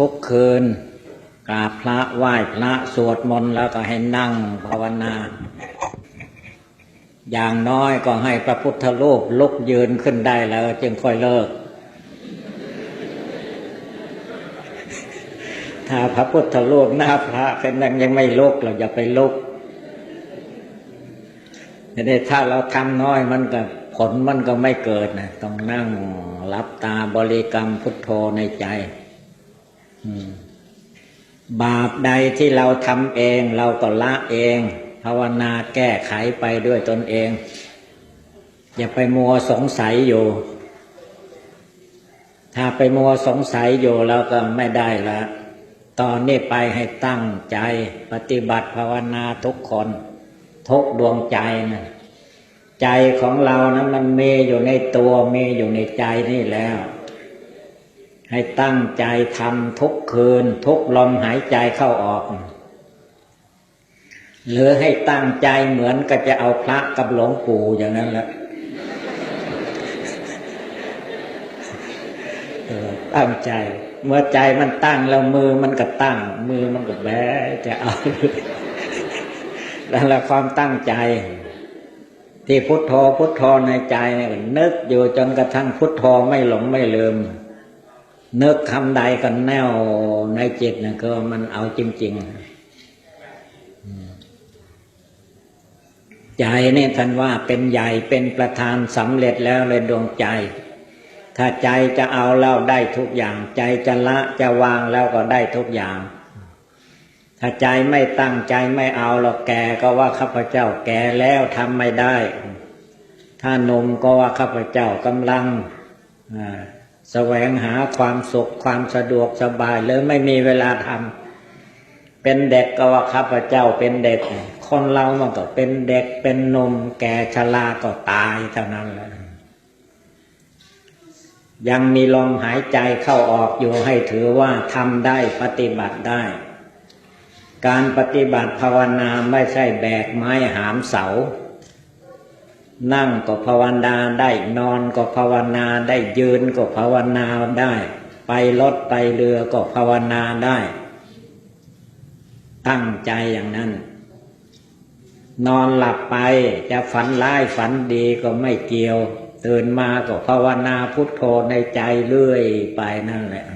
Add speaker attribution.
Speaker 1: ทุกคืนกราบพระไหว้พระสวดมนต์แล้วก็ให้นั่งภาวนา อย่างน้อยก็ให้พระพุทธรูปลุกยืนขึ้นได้แล้ว จึงค่อยเลิก ถ้าพระพุทธรูปหน้าพระเป็นยังยังไม่ลุกเราอย่าไปลุกแต่นี่ถ้าเราทำน้อยมันก็ผลมันก็ไม่เกิดนะต้องนั่งรับตาบริกรรมพุทโธในใจ บาปใดที่เราทำเองเราก็ละเอง ภาวนาแก้ไขไปด้วยตนเอง อย่าไปมัวสงสัยอยู่ ถ้าไปมัวสงสัยอยู่เราก็ไม่ได้ละตอนนี้ไปให้ตั้งใจปฏิบัติภาวนาทุกคน ทุกดวงใจนะใจของเรานะมันมีอยู่ในตัวมีอยู่ในใจนี่แล้ว ให้ตั้งใจทำทุกคืน ทุกลมหายใจเข้าออก หรือให้ตั้งใจเหมือนก็จะเอาพระกับหลวงปู่อย่างนั้นแหละตั้งใจเมื่อใจมันตั้งแล้วมือมันก็ตั้ง มือมันก็แบจะเอาแล้วละความตั้งใจ ที่พุทโธพุทโธในใจเนี่ยนึกอยู่จนกระทั่งพุทโธไม่หลงไม่ลืม นึกคำใดก็แน่วในจิตนะก็มันเอาจริง ๆ ใจนี่ท่านว่าเป็นใหญ่เป็นประธานสำเร็จแล้วเลยดวงใจ ถ้าใจจะเอาแล้วได้ทุกอย่าง ใจจะละจะวางแล้วก็ได้ทุกอย่าง ถ้าใจไม่ตั้งใจไม่เอาหรอกแกก็ว่าข้าพเจ้าแก่แล้วทำไม่ได้ ถ้านมก็ว่าข้าพเจ้ากำลังอ่า แสวงหาความสุขความสะดวกสบายเลยไม่มีเวลาทำเป็นเด็กก็ว่าข้าพเจ้าเป็นเด็ก คนเรามันก็เป็นเด็กเป็นนมแก่ชราก็ตายเท่านั้นแหละยังมีลมหายใจเข้าออกอยู่ให้ถือว่าทำได้ปฏิบัติได้ การปฏิบัติภาวนาไม่ใช่แบกไม้หามเสา นั่งก็ภาวนาได้นอนก็ภาวนาได้ยืนก็ภาวนาได้ ไปรถไปเรือก็ภาวนาได้ ตั้งใจอย่างนั้น นอนหลับไปจะฝันร้ายฝันดีก็ไม่เกี่ยว ตื่นมาก็ภาวนาพุทโธในใจเรื่อยไปนั่นแหละ